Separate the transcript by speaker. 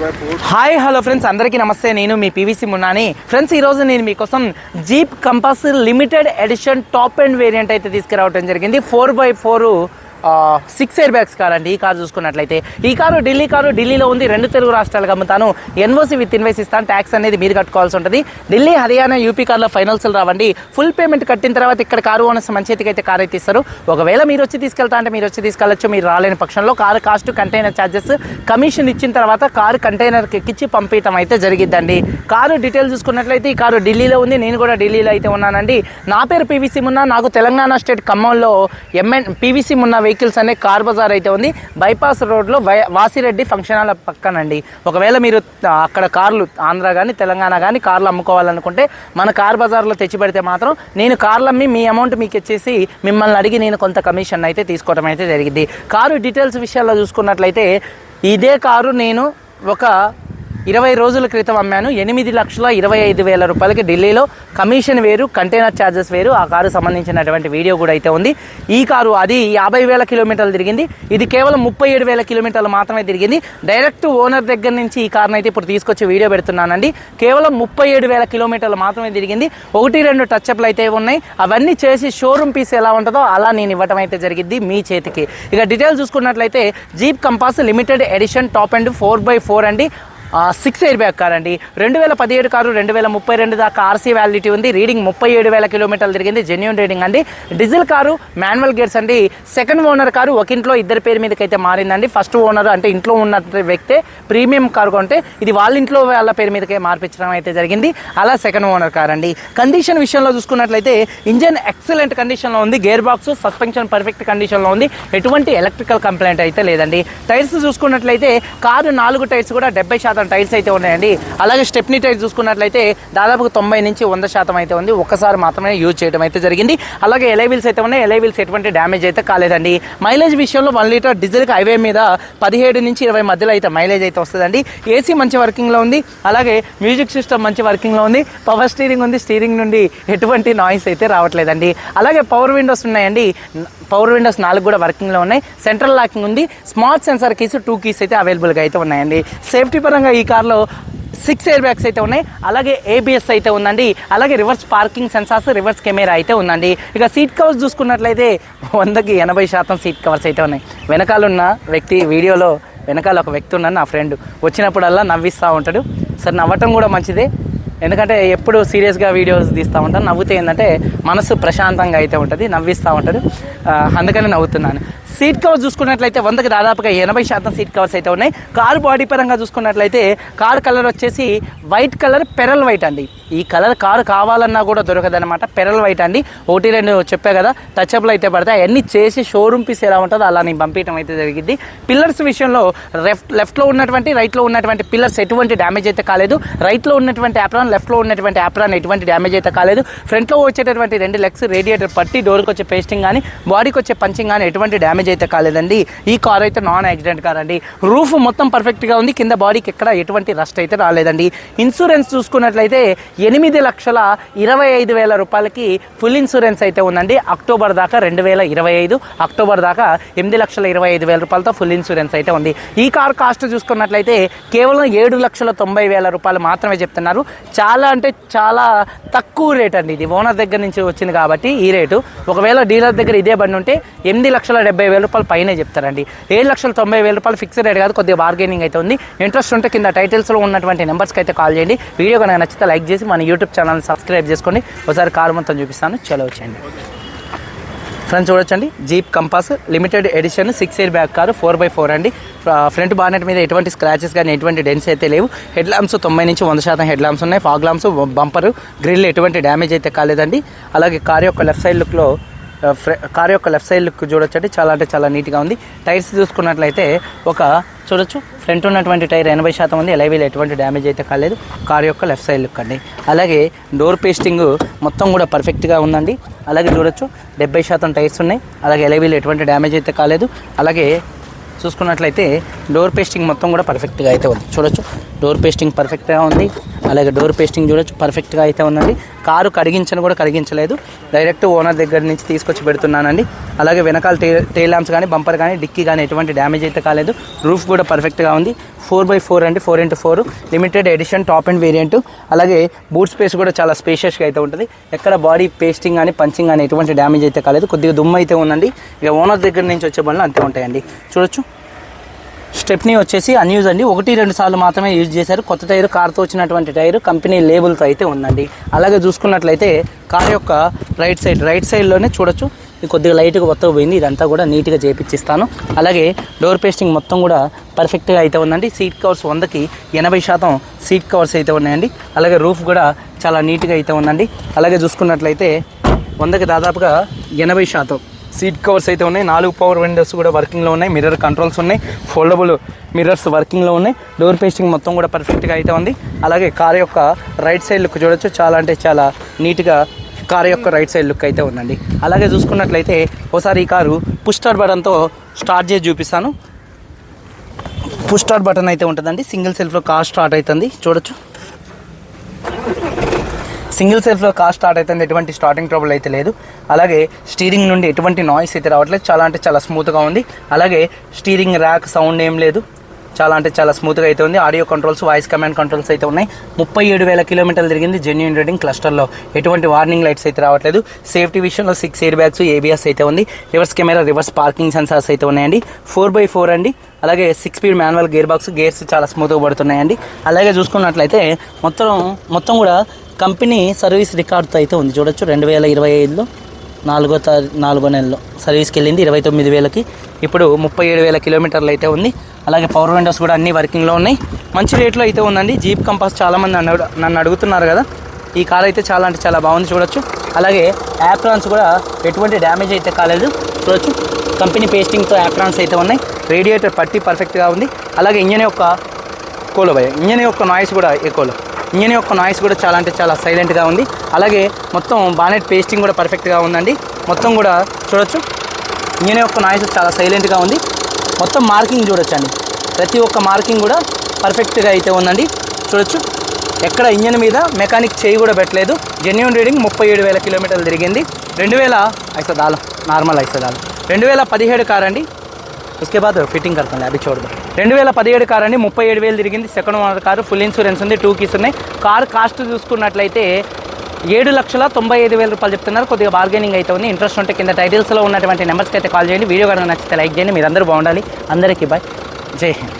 Speaker 1: Hi hello friends అందరికీ నమస్తే. నేను మీ పీవీసీ మున్నాని. ఫ్రెండ్స్ ఈరోజు నేను మీకోసం Jeep Compass Limited Edition top end variant అయితే తీసుకురావడం జరిగింది. Four by four six air bags car అండి ఈ కారు చూసుకున్నట్లయితే. ఈ కారు ఢిల్లీ కారు ఢిల్లీలో ఉంది రెండు తెలుగు రాష్ట్రాలకు అమ్ముతాను ఎన్ఓసి విత్ ఇన్వెస్ ఇస్తాను ట్యాక్స్ అనేది మీరు కట్టుకోవాల్సి ఉంటుంది. ఢిల్లీ హర్యానా యూపీ కార్లో ఫైనల్స్ రావండి. ఫుల్ పేమెంట్ కట్టిన తర్వాత ఇక్కడ కారు ఓనర్స్ మంచి అయితే కార్ అయితే ఇస్తారు. ఒకవేళ మీరు వచ్చి తీసుకెళ్తా అంటే మీరు వచ్చి తీసుకెళ్ళచ్చు మీరు రాలేని పక్షంలో. Car cost container charges commission ఇచ్చిన తర్వాత కారు కంటైనర్కి ఎక్కించి పంపించడం అయితే జరిగిద్దండి. కారు డీటెయిల్ చూసుకున్నట్లయితే ఈ కారు ఢిల్లీలో ఉంది. నేను కూడా ఢిల్లీలో అయితే ఉన్నానండి. నా పేరు పీవీసీ మున్నా నాకు తెలంగాణ స్టేట్ ఖమ్మంలో ఎంఎన్ పీవీసీ మున్నా వెహికల్స్ అనే కార్ బజార్ అయితే ఉంది. బైపాస్ రోడ్లో వై వాసిరెడ్డి ఫంక్షన్ హాల్ పక్కనండి. ఒకవేళ మీరు అక్కడ కార్లు ఆంధ్ర కానీ తెలంగాణ కానీ కార్లు అమ్ముకోవాలనుకుంటే మన కార్ బజార్లో తెచ్చి పెడితే మాత్రం నేను కార్లు అమ్మి మీ అమౌంట్ మీకు ఇచ్చేసి మిమ్మల్ని అడిగి నేను కొంత కమిషన్ అయితే తీసుకోవడం అయితే జరిగింది. కారు డీటెయిల్స్ విషయాల్లో చూసుకున్నట్లయితే ఇదే కారు నేను ఒక ఇరవై రోజుల క్రితం అమ్మాను. ఎనిమిది లక్షల ఇరవై ఐదు వేల రూపాయలకి ఢిల్లీలో కమిషన్ వేరు కంటైనర్ ఛార్జెస్ వేరు. ఆ కారు సంబంధించినటువంటి వీడియో కూడా అయితే ఉంది. ఈ కారు అది యాభై వేల కిలోమీటర్లు తిరిగింది. ఇది కేవలం ముప్పై ఏడు వేల కిలోమీటర్లు మాత్రమే తిరిగింది. డైరెక్ట్ ఓనర్ దగ్గర నుంచి ఈ కారును అయితే ఇప్పుడు తీసుకొచ్చి వీడియో పెడుతున్నానండి. కేవలం ముప్పై ఏడు వేల కిలోమీటర్లు మాత్రమే తిరిగింది. ఒకటి రెండు టచ్అప్లు అయితే ఉన్నాయి. అవన్నీ చేసి షోరూమ్ పీస్ ఎలా ఉంటుందో అలా నేను ఇవ్వటం అయితే జరిగింది మీ చేతికి. ఇక డీటెయిల్స్ చూసుకున్నట్లయితే Jeep Compass Limited Edition top end four by four అండి. సిక్స్ ఎయిర్ బ్యాగ్ కార్ అండి. రెండు వేల పదిహేడు కారు రెండు వేల ముప్పై రెండు దాకా ఆర్సీ వ్యాలిడిటీ ఉంది. రీడింగ్ ముప్పై ఏడు వేల కిలోమీటర్లు తిరిగింది. జెన్యున్ రీడింగ్ అండి. డీజిల్ కారు మాన్యువల్ గేర్స్ అండి. సెకండ్ ఓనర్ కారు ఒక ఇంట్లో ఇద్దరి పేరు మీదకి అయితే మారిందండి. ఫస్ట్ ఓనర్ అంటే ఇంట్లో ఉన్న వ్యక్తే ప్రీమియం కారు కొంటే ఇది వాళ్ళ ఇంట్లో వాళ్ళ పేరు మీదకే మార్పించడం అయితే జరిగింది. అలా సెకండ్ ఓనర్ కార్ అండి. కండిషన్ విషయంలో చూసుకున్నట్లయితే ఇంజన్ ఎక్సలెంట్ కండిషన్లో ఉంది. గేర్ బాక్స్ సస్పెన్షన్ పర్ఫెక్ట్ కండిషన్లో ఉంది. ఎటువంటి ఎలక్ట్రికల్ కంప్లైంట్ అయితే లేదండి. టైర్స్ చూసుకున్నట్లయితే కారు నాలుగు టైర్స్ కూడా డెబ్బై శాతం టైర్స్ అయితే ఉన్నాయండి. అలాగే స్టెప్నీ టైర్ చూసుకున్నట్లయితే దాదాపు తొంభై నుంచి వంద శాతం అయితే ఉంది. ఒక్కసారి మాత్రమే యూజ్ చేయడం అయితే జరిగింది. అలాగే ఎలైవిల్స్ అయితే ఉన్నాయి. ఎలైవిల్స్ ఎటువంటి డ్యామేజ్ అయితే కాలేదండి. మైలేజ్ విషయంలో వన్ లీటర్ డీజిల్కి హైవే మీద పదిహేడు నుంచి ఇరవై మధ్యలో అయితే మైలేజ్ అయితే వస్తుందండి. ఏసీ మంచి వర్కింగ్లో ఉంది. అలాగే మ్యూజిక్ సిస్టమ్ మంచి వర్కింగ్లో ఉంది. పవర్ స్టీరింగ్ ఉంది. స్టీరింగ్ నుండి ఎటువంటి నాయిస్ అయితే రావట్లేదండి. అలాగే పవర్ విండోస్ ఉన్నాయండి. పవర్ విండోస్ నాలుగు కూడా వర్కింగ్లో ఉన్నాయి. సెంట్రల్ లాకింగ్ ఉంది. Smart sensor keys two keys అయితే అవైలబుల్గా అయితే ఉన్నాయండి. సేఫ్టీ పరంగా ఈ కార్లో సిక్స్ ఎయిర్ బ్యాగ్స్ అయితే ఉన్నాయి. అలాగే ఏబిఎస్ అయితే ఉందండి. అలాగే reverse parking sensors reverse camera అయితే ఉందండి. ఇక సీట్ కవర్స్ చూసుకున్నట్లయితే వందకి ఎనభై శాతం సీట్ కవర్స్ అయితే ఉన్నాయి. వెనకాల ఉన్న వ్యక్తి వీడియోలో వెనకాల ఒక వ్యక్తి ఉన్నాడు నా ఫ్రెండ్ వచ్చినప్పుడల్లా నవ్విస్తూ ఉంటాడు. సరే నవ్వటం కూడా మంచిదే. ఎందుకంటే ఎప్పుడు సీరియస్గా వీడియోస్ తీస్తూ ఉంటాను నవ్వుతే ఏంటంటే మనసు ప్రశాంతంగా అయితే ఉంటుంది. నవ్విస్తూ ఉంటాడు. అందుకనే అందుకని నవ్వుతున్నాను. సీట్ కవర్స్ చూసుకున్నట్లయితే వందకి దాదాపుగా ఎనభై శాతం సీట్ కవర్స్ అయితే ఉన్నాయి. కారు బాడీ పరంగా చూసుకున్నట్లయితే కారు కలర్ వచ్చేసి వైట్ కలర్ పెరల్ వైట్ అండి. ఈ కలర్ కారు కావాలన్నా కూడా దొరకదనమాట పెరల్ వైట్ అండి. ఒకటి రెండు చెప్పా కదా టచ్అప్లు అయితే పడతాయి. అవన్నీ చేసి షోరూమ్ పీస్ ఎలా ఉంటుందో అలా నేను పంపించడం అయితే జరిగింది. పిల్లర్స్ విషయంలో లెఫ్ట్ లెఫ్ట్లో ఉన్నటువంటి రైట్లో ఉన్నటువంటి పిల్లర్స్ ఎటువంటి డ్యామేజ్ అయితే కాలేదు. రైట్లో ఉన్నటువంటి యాప్రాన్ లెఫ్ట్లో ఉన్నటువంటి యాప్రాన్ ఎటువంటి డ్యామేజ్ అయితే కాలేదు. ఫ్రంట్లో వచ్చేటటువంటి రెండు లెగ్స్ రేడియేటర్ పట్టి డోర్కి వచ్చే పేస్టింగ్ కానీ బాడీకి వచ్చే పంచింగ్ కానీ ఎటువంటి డ్యామేజ్ అయితే కాలేదండి. ఈ కార్ అయితే నాన్ యాక్సిడెంట్ కార్ అండి. రూఫ్ మొత్తం పర్ఫెక్ట్గా ఉంది. కింద బాడీకి ఎక్కడ ఎటువంటి రస్ట్ అయితే రాలేదండి. ఇన్సూరెన్స్ చూసుకున్నట్లయితే ఎనిమిది లక్షల ఇరవై ఐదు వేల రూపాయలకి ఫుల్ ఇన్సూరెన్స్ అయితే ఉందండి. అక్టోబర్ దాకా రెండు వేల ఇరవై ఐదు అక్టోబర్ దాకా ఎనిమిది లక్షల ఇరవై ఐదు వేల రూపాయలతో ఫుల్ ఇన్సూరెన్స్ అయితే ఉంది. ఈ కార్ కాస్ట్ చూసుకున్నట్లయితే కేవలం ఏడు లక్షల తొంభై వేల రూపాయలు మాత్రమే చెప్తున్నారు. చాలా అంటే చాలా తక్కువ రేట్ అండి. ఇది ఓనర్ దగ్గర నుంచి వచ్చింది కాబట్టి ఈ రేటు ఒకవేళ డీలర్ దగ్గర ఇదే బండి ఉంటే ఎనిమిది లక్షల డెబ్బై వేల వేల రూపాయలు పైనే చెప్తారండి. ఏడు లక్షల తొంభై వేల రూపాయలు ఫిక్స్డ్ రేట్ కాదు కొద్దిగా బార్గెనింగ్ అయితే ఉంది. ఇంట్రెస్ట్ ఉంటే కింద టైటిల్స్లో ఉన్నటువంటి నెంబర్స్కి అయితే కాల్ చేయండి. వీడియో కనుక నచ్చితే లైక్ చేసి మన యూట్యూబ్ ఛానల్ని సబ్స్క్రైబ్ చేసుకోండి ఒకసారి కారు మొత్తం చూపిస్తాను. చలో వచ్చేయండి. ఫ్రెండ్స్ చూడొచ్చండి. Jeep Compass Limited Edition six year back car four by four అండి. ఫ్రంట్ బానెట్ మీద ఎటువంటి స్క్రాచెస్ కానీ ఎటువంటి డెన్స్ అయితే లేవు. హెడ్ ల్యాంప్స్ తొంభై నుంచి వంద శాతం హెడ్ ల్యాంప్స్ ఉన్నాయి. ఫాగ్ ల్యాంప్స్ బంపర్ గ్రిల్ ఎటువంటి డ్యామేజ్ అయితే కాలేదండి. అలాగే కార్ యొక్క లెఫ్ట్ సైడ్ లుక్లో కార్ యొక్క లెఫ్ట్ సైడ్ లుక్ చూడొచ్చండి. చాలా అంటే చాలా నీట్గా ఉంది. టైర్స్ చూసుకున్నట్లయితే ఒక చూడొచ్చు ఫ్రంట్ ఉన్నటువంటి టైర్ ఎనభై శాతం ఉంది. ఎలైవీలు ఎటువంటి డ్యామేజ్ అయితే కాలేదు. కార్ యొక్క లెఫ్ట్ సైడ్ లుక్ అండి. అలాగే డోర్ పేస్టింగ్ మొత్తం కూడా పర్ఫెక్ట్గా ఉందండి. అలాగే చూడొచ్చు డెబ్బై శాతం టైర్స్ ఉన్నాయి. అలాగే ఎలైవీలు ఎటువంటి డ్యామేజ్ అయితే కాలేదు. అలాగే చూసుకున్నట్లయితే డోర్ పేస్టింగ్ మొత్తం కూడా పర్ఫెక్ట్గా అయితే ఉంది. చూడొచ్చు. డోర్ పేస్టింగ్ పర్ఫెక్ట్గా ఉంది. అలాగే డోర్ పేస్టింగ్ చూడొచ్చు. పర్ఫెక్ట్గా అయితే ఉందండి. కారు కడిగించను కూడా కడిగించలేదు. డైరెక్ట్ ఓనర్ దగ్గర నుంచి తీసుకొచ్చి పెడుతున్నానండి. అలాగే వెనకాల టే టేల్ ల్యాంప్స్ కానీ బంపర్ కానీ డిక్కీ కానీ ఎటువంటి డ్యామేజ్ అయితే కాలేదు. రూఫ్ కూడా పర్ఫెక్ట్గా ఉంది. ఫోర్ బై ఫోర్ అండి. Four into four limited edition top end variant అలాగే బూట్ స్పేస్ కూడా చాలా స్పేషియస్గా అయితే ఉంటుంది. ఎక్కడ బాడీ పేస్టింగ్ కానీ పంచింగ్ కానీ ఎటువంటి డ్యామేజ్ అయితే కాలేదు. కొద్దిగా దుమ్ము అయితే ఉందండి. ఇక ఓనర్ దగ్గర నుంచి వచ్చే బండ్లు అంతే ఉంటాయండి. చూడొచ్చు. స్టెప్నీ వచ్చేసి అన్యూజ్ అండి. ఒకటి రెండు సార్లు మాత్రమే యూజ్ చేశారు. కొత్త టైర్ కార్తో వచ్చినటువంటి టైర్ కంపెనీ లేబుల్తో అయితే ఉందండి. అలాగే చూసుకున్నట్లయితే కార్ యొక్క రైట్ సైడ్ రైట్ సైడ్లోనే చూడొచ్చు. ఇది కొద్దిగా లైట్గా మొత్తం పోయింది. ఇదంతా కూడా నీట్గా చేపించిస్తాను అలాగే డోర్ పేస్టింగ్ మొత్తం కూడా పర్ఫెక్ట్గా అయితే ఉందండి. సీట్ కవర్స్ వందకి ఎనభై శాతం సీట్ కవర్స్ అయితే ఉన్నాయండి. అలాగే రూఫ్ కూడా చాలా నీట్గా అయితే ఉందండి. అలాగే చూసుకున్నట్లయితే వందకి దాదాపుగా ఎనభై శాతం సీట్ కవర్స్ అయితే ఉన్నాయి. నాలుగు పవర్ విండోస్ కూడా వర్కింగ్లో ఉన్నాయి. మిర్రర్ కంట్రోల్స్ ఉన్నాయి. ఫోల్డబుల్ మిర్రర్స్ వర్కింగ్లో ఉన్నాయి. డోర్ పేస్టింగ్ మొత్తం కూడా పర్ఫెక్ట్గా అయితే ఉంది. అలాగే కార్ యొక్క రైట్ సైడ్ లుక్ చూడొచ్చు. చాలా అంటే చాలా నీట్గా కార్ యొక్క రైట్ సైడ్ లుక్ అయితే ఉందండి. అలాగే చూసుకున్నట్లయితే ఒకసారి ఈ కారు పుష్టార్ బటన్తో స్టార్ట్ చేసి చూపిస్తాను. పుష్ స్టార్ట్ బటన్ అయితే ఉంటుందండి. సింగిల్ సెల్ఫ్లో కార్ స్టార్ట్ అవుతుంది. చూడొచ్చు. సింగిల్ సెల్ఫ్లో కార్ స్టార్ట్ అవుతుంది ఎటువంటి స్టార్టింగ్ ట్రబుల్ అయితే లేదు. అలాగే స్టీరింగ్ నుండి ఎటువంటి నాయిస్ అయితే రావట్లేదు. చాలా అంటే చాలా స్మూత్గా ఉంది. అలాగే స్టీరింగ్ ర్యాక్ సౌండ్ ఏం లేదు. చాలా అంటే చాలా స్మూత్గా అయితే ఉంది. Audio controls voice command controls అయితే ఉన్నాయి. ముప్పై ఏడు వేల కిలోమీటర్లు తిరిగింది జెన్యున్ రేటింగ్ క్లస్టర్లో ఎటువంటి వార్నింగ్ లైట్స్ అయితే రావట్లేదు. సేఫ్టీ విషయంలో సిక్స్ ఎయిర్ బ్యాగ్స్ ఏబిఎస్ అయితే ఉంది. Reverse camera reverse parking sensors అయితే ఉన్నాయండి. ఫోర్ బై ఫోర్ అండి. అలాగే six speed manual gear box gears చాలా స్మూత్గా పడుతున్నాయండి. అలాగే చూసుకున్నట్లయితే మొత్తం మొత్తం కూడా కంపెనీ సర్వీస్ రికార్డ్తో అయితే ఉంది. చూడొచ్చు రెండు వేల ఇరవై ఐదులో. నాలుగో తారీ నాలుగో నెలలో. సర్వీస్కి వెళ్ళింది ఇరవై తొమ్మిది వేలకి. ఇప్పుడు ముప్పై ఏడు వేల కిలోమీటర్లు అయితే ఉంది. అలాగే పవర్ విండోస్ కూడా అన్ని వర్కింగ్లో ఉన్నాయి. మంచి రేట్లో అయితే ఉందండి. జీప్ కంపాస్ చాలామంది నన్ను నన్ను అడుగుతున్నారు కదా. ఈ కార్ అయితే చాలా అంటే చాలా బాగుంది చూడొచ్చు. అలాగే యాప్రాన్స్ కూడా ఎటువంటి డ్యామేజ్ అయితే కాలేదు. చూడొచ్చు. కంపెనీ పేస్టింగ్తో యాప్రాన్స్ అయితే ఉన్నాయి. రేడియేటర్ పట్టి పర్ఫెక్ట్గా ఉంది. అలాగే ఇంజన్ యొక్క కోలో భయ. ఇంజన్ యొక్క నాయిస్ కూడా ఎక్కువలో. ఇంజన్ యొక్క నాయిస్ కూడా చాలా అంటే చాలా సైలెంట్గా ఉంది అలాగే మొత్తం బానెట్ పేస్టింగ్ కూడా పర్ఫెక్ట్గా ఉందండి మొత్తం కూడా చూడొచ్చు ఇంజన్ యొక్క నాయిస్ చాలా సైలెంట్గా ఉంది మొత్తం మార్కింగ్ చూడొచ్చండి ప్రతి ఒక్క మార్కింగ్ కూడా పర్ఫెక్ట్గా అయితే ఉందండి చూడొచ్చు ఎక్కడ ఇంజన్ మీద మెకానిక్ చేయి కూడా పెట్టలేదు జెన్యున్ రీడింగ్ ముప్పై ఏడు వేల కిలోమీటర్లు తిరిగింది రెండు వేల ఐసా దాల్ నార్మల్ ఐసా దాల్ రెండు వేల పదిహేడు కార్ అండి उसके बाद फिटिंग करता हूँ अभी छोड़ दो రెండు వేల పదిహేడు కార్ అండి ముప్పై ఏడు వేలు తిరిగింది. Second owner car full insurance ఉంది టూ కీస్ ఉన్నాయి. కార్ కాస్ట్ చూసుకున్నట్లయితే ఏడు లక్షల తొంభై ఐదు వేల రూపాయలు చెప్తున్నారు. కొద్దిగా బార్గెనింగ్ అయితే ఉంది. ఇంట్రెస్ట్ ఉంటే కింద టైటిల్స్లో ఉన్నటువంటి నెంబర్స్కి అయితే కాల్ చేయండి. వీడియో కనుక నచ్చితే లైక్ చేయండి. మీరు అందరూ బాగుండాలి. అందరికీ బాయ్ జై హింద్.